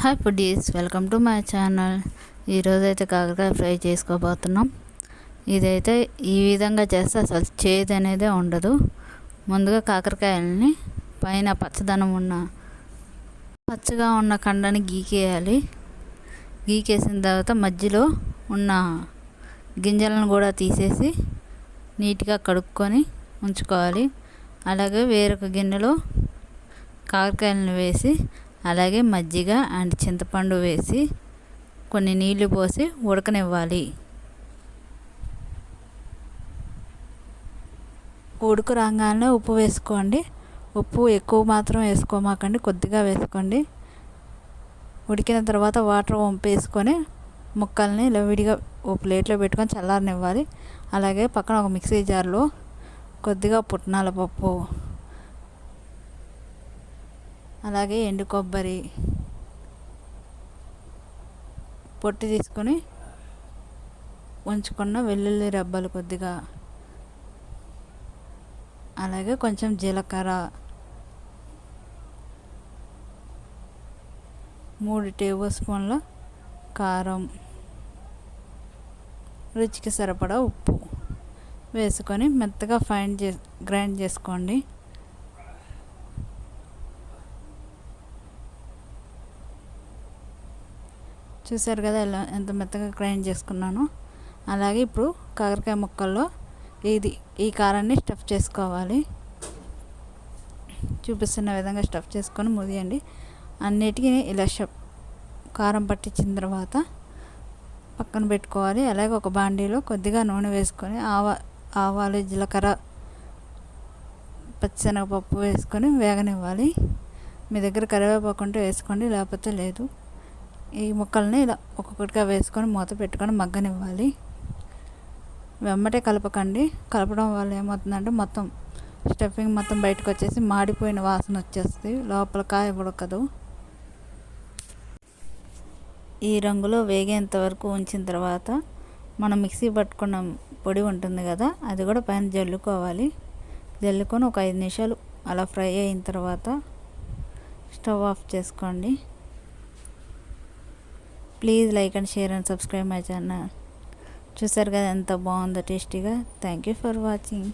Hi foodies welcome to my channel. ఈరోజైతే కాకరకాయ fry చేసుకోబోతున్నాం. ఇదైతే ఈ విధంగా చేస్తే అసలు చేదు అనేది ఉండదు. ముందుగా కాకరకాయలని పైన పచ్చదనం ఉన్న పచ్చగా ఉన్న కండని గీకేయాలి. గీకేసిన తర్వాత మధ్యలో ఉన్న గింజలను కూడా తీసేసి నీట్గా కడుక్కొని ఉంచుకోవాలి. అలాగే వేరొక గిన్నెలో కాకరకాయలను వేసి అలాగే మజ్జిగ అండ్ చింతపండు వేసి కొన్ని నీళ్ళు పోసి ఉడకనివ్వాలి. ఉడుకు రాగానే ఉప్పు వేసుకోండి. ఉప్పు ఎక్కువ మాత్రం వేసుకోమాకండి కొద్దిగా వేసుకోండి. ఉడికిన తర్వాత వాటర్ వంపేసుకొని ముక్కల్ని ఇలా విడిగా ఓ ప్లేట్లో పెట్టుకొని చల్లారనివ్వాలి. అలాగే పక్కన ఒక మిక్సీ జార్లో కొద్దిగా పుట్నాల పప్పు అలాగే ఎండు కొబ్బరి పొట్టు తీసుకొని ఉంచుకున్న వెల్లుల్లి రెబ్బలు కొద్దిగా. అలాగే కొంచెం జీలకర్ర మూడు టేబుల్ స్పూన్ల కారం రుచికి సరిపడా ఉప్పు వేసుకొని మెత్తగా ఫైన్ చే గ్రైండ్ చేసుకోండి. చూసారు కదా ఎలా ఎంత మెత్తగా గ్రైండ్ చేసుకున్నాను. అలాగే ఇప్పుడు కాకరకాయ ముక్కల్లో ఇది ఈ కారాన్ని స్టఫ్ చేసుకోవాలి. చూపిస్తున్న విధంగా స్టఫ్ చేసుకొని ముదియండి. అన్నిటికీ ఇలా స్టఫ్ కారం పట్టించిన తర్వాత పక్కన పెట్టుకోవాలి. అలాగే ఒక బాండీలో కొద్దిగా నూనె వేసుకొని ఆవా ఆవాలు జీలకర్ర పచ్చిశనగపప్పు వేసుకొని వేగనివ్వాలి. మీ దగ్గర కరివేపాకు ఉంటే వేసుకోండి లేకపోతే లేదు. ఈ ముక్కల్ని ఇలా ఒక్కొక్కటిగా వేసుకొని మూత పెట్టుకొని మగ్గనివ్వాలి. వెమ్మటే కలపకండి. కలపడం వల్ల ఏమవుతుందంటే మొత్తం స్టఫింగ్ మొత్తం బయటకు వచ్చేసి మాడిపోయిన వాసన వచ్చేస్తుంది. లోపల కాయ ఉడకదు. ఈ రంగులో వేగేంత వరకు ఉంచిన తర్వాత మనం మిక్సీ పట్టుకున్న పొడి ఉంటుంది కదా అది కూడా పైన జల్లుకోవాలి. జల్లుకొని ఒక ఐదు నిమిషాలు అలా ఫ్రై అయిన తర్వాత స్టవ్ ఆఫ్ చేసుకోండి. Please like and share and subscribe my channel చూసారు కదా ఎంత బాగుందో టేస్టీగా. Thank you for watching